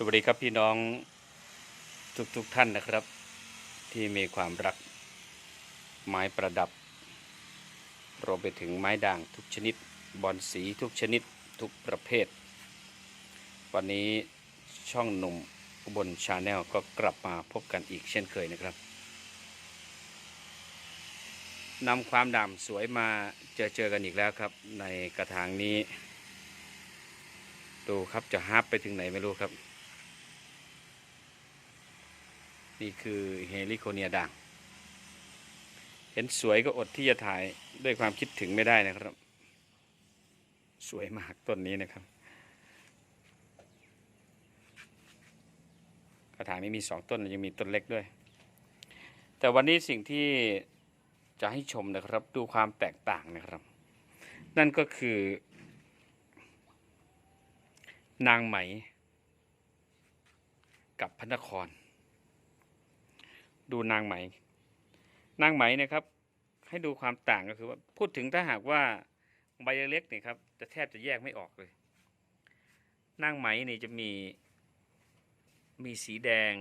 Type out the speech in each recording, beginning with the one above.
สวัสดีครับพี่น้องทุกๆทท่านนะครับ ที่มีความรักไม้ประดับรวมไปถึงไม้ด่างทุกชนิด บอลสีทุกชนิดทุกประเภท วันนี้ช่องหนุ่มอุบลชาแนลก็กลับมาพบกันอีกเช่นเคยนะครับนำความด่ำสวยมาเจอเจอกันอีกแล้วครับ ในกระถางนี้ ดูครับจะฮาร์ปไปถึงไหนไม่รู้ครับ นี่คือเฮลิโคเนียด่าง เห็นสวยก็อดที่จะถ่ายด้วยความคิดถึงไม่ได้นะครับ สวยมากต้นนี้นะครับ กระถางนี้มีสองต้นยังมีต้นเล็กด้วย แต่วันนี้สิ่งที่จะให้ชมนะครับดูความแตกต่างนะครับ นั่นก็คือ นางไหม กับพระนคร ดูนางไหม นางไหมนะครับ ให้ดูความต่างก็คือว่าพูดถึงถ้าหากว่าใบเล็กเนี่ยครับจะแทบจะแยกไม่ออกเลย นางไหมนี่จะมีมีสีแดง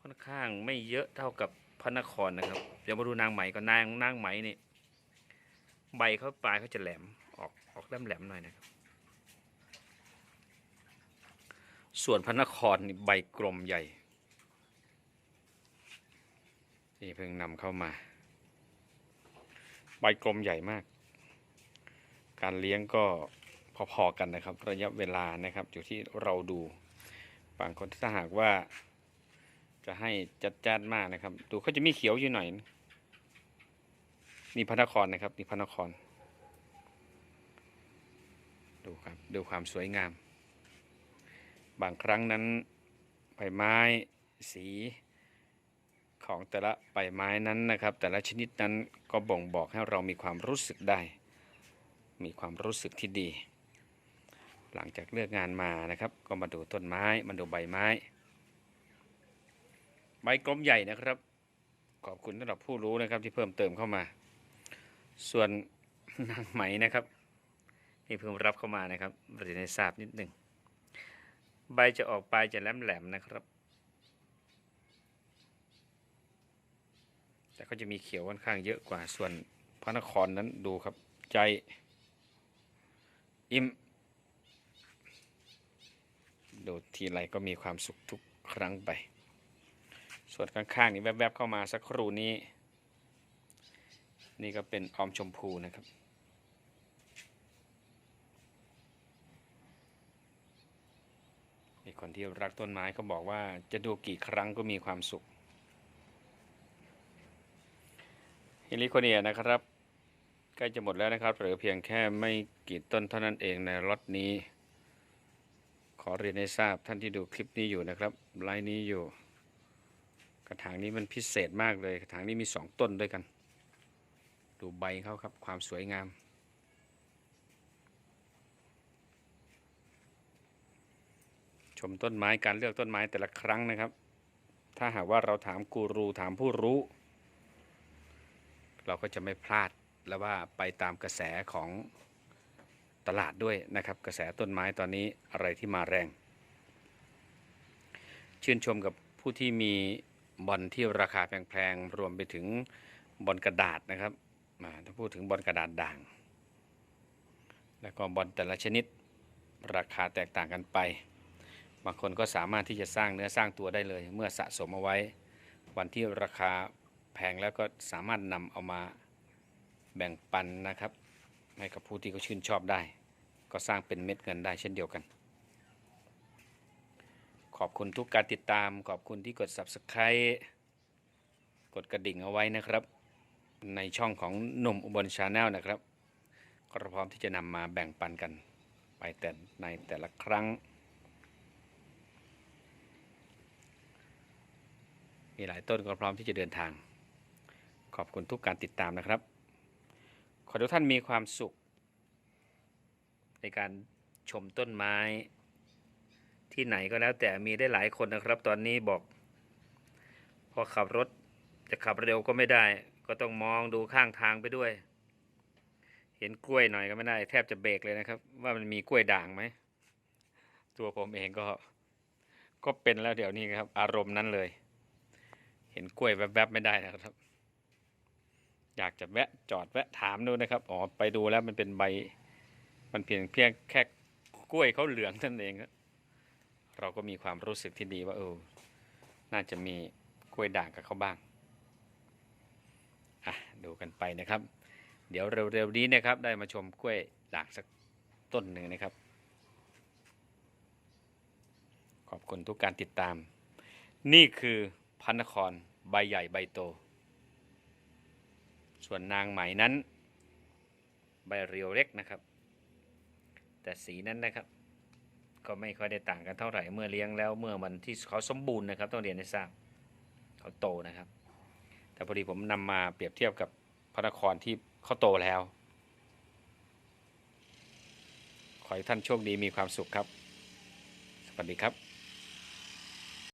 ค่อนข้างไม่เยอะเท่ากับพระนครนะครับ เดี๋ยวมาดูนางไหมก่อนนางนางไหมนี่ใบเขาปลายเขาจะแหลมออกออกแหลมแหลมๆหน่อยนะครับ ส่วนพระนครนี่ใบกลมใหญ่ นี่เพิ่งนำเข้ามา ใบกลมใหญ่มาก การเลี้ยงก็พอๆกันนะครับ ระยะเวลานะครับอยู่ที่เราดูบางคนถ้าหากว่าจะให้จัดจ้านมากนะครับ ดูเขาจะมีเขียวอยู่หน่อยนะนี่พระนครนะครับนี่พระนคร ดูครับดูความสวยงาม บางครั้งนั้นใบไม้สี ของแต่ละใบไม้นั้นนะครับ แต่ละชนิดนั้นก็บ่งบอกให้เรามีความรู้สึกได้ มีความรู้สึกที่ดี หลังจากเลือกงานมานะครับ ก็มาดูต้นไม้มาดูใบไม้ ใบกลมใหญ่นะครับ ขอบคุณสำหรับผู้รู้นะครับที่เพิ่มเติมเข้ามา ส่วนนางไหมนะครับนี่เพิ่งรับเข้ามานะครับเรียนให้ทราบนิดหนึ่งใบจะออกปลายจะแหลมๆนะครับ แต่ก็จะมีเขียวค่อนข้างเยอะกว่าส่วนพระนครนั้นดูครับใจอิ่มดูทีไรก็มีความสุขทุกครั้งไป ส่วนข้างๆนี่แวบๆเข้ามาสักครู่นี้ นี่ก็เป็นออมชมพูนะครับ มีคนที่รักต้นไม้เขาบอกว่าจะดูกี่ครั้งก็มีความสุข ฮิลิโคเนียนะครับใกล้จะหมดแล้วนะครับเหลือเพียงแค่ไม่กี่ต้นเท่านั้นเองในล็อตนี้ ขอเรียนให้ทราบท่านที่ดูคลิปนี้อยู่นะครับไลน์นี้อยู่ กระถางนี้มันพิเศษมากเลย กระถางนี้มีสองต้นด้วยกัน ดูใบเขาครับความสวยงามชมต้นไม้การเลือกต้นไม้แต่ละครั้งนะครับ ถ้าหากว่าเราถามกูรูถามผู้รู้ เราก็จะไม่พลาดแล้วว่าไปตามกระแสของตลาดด้วยนะครับ กระแสต้นไม้ตอนนี้อะไรที่มาแรง ชื่นชมกับผู้ที่มีบอลที่ราคาแพงๆรวมไปถึงบอลกระดาษนะครับอ่าถ้าพูดถึงบอลกระดาษด่าง แล้วก็บอลแต่ละชนิดราคาแตกต่างกันไป บางคนก็สามารถที่จะสร้างเนื้อสร้างตัวได้เลย เมื่อสะสมเอาไว้วันที่ราคา แพงแล้วก็สามารถนำเอามาแบ่งปันนะครับให้กับผู้ที่เขาชื่นชอบได้ ก็สร้างเป็นเม็ดเงินได้เช่นเดียวกัน ขอบคุณทุกการติดตาม ขอบคุณที่กด subscribe กดกระดิ่งเอาไว้นะครับ ในช่องของหนุ่มอุบลชาแนลนะครับ ก็พร้อมที่จะนำมาแบ่งปันกัน ไปแต่ในแต่ละครั้ง มีหลายต้นก็พร้อมที่จะเดินทาง ขอบคุณทุกการติดตามนะครับ ขอทุกท่านมีความสุข ในการชมต้นไม้ ที่ไหนก็แล้วแต่มีได้หลายคนนะครับ ตอนนี้บอก พอขับรถจะขับเร็วก็ไม่ได้ ก็ต้องมองดูข้างทางไปด้วย เห็นกล้วยหน่อยก็ไม่ได้ แทบจะเบรกเลยนะครับ ว่ามันมีกล้วยด่างไหม ตัวผมเองก็ ก็เป็นแล้วเดี๋ยวนี้ครับ อารมณ์นั้นเลย เห็นกล้วยแวบๆไม่ได้นะครับ อยากจะแวะจอดแวะถามดูนะครับอ๋อไปดูแล้วมันเป็นใบ มันเพียงเพียงแค่กล้วยเขาเหลืองท่านั้นเองครับเราก็มีความรู้สึกที่ดีว่าเออน่าจะมีกล้วยด่างกับเขาบ้างอะดูกันไปนะครับ เดี๋ยวเร็วๆนี้นะครับ ได้มาชมกล้วยด่างสักต้นหนึ่งนะครับ ขอบคุณทุกการติดตาม นี่คือพันนครใบใหญ่ใบโต ส่วนนางไหมนั้น ใบเรียวเล็กนะครับ แต่สีนั้นนะครับ ก็ไม่ค่อยได้ต่างกันเท่าไหร่เมื่อเลี้ยงแล้วเมื่อมันที่เขาสมบูรณ์นะครับ ต้องเรียนให้ทราบเขาโตนะครับ แต่พอดีผมนำมาเปรียบเทียบกับพระนครที่เขาโตแล้ว ขอให้ท่านโชคดีมีความสุขครับ สวัสดีครับ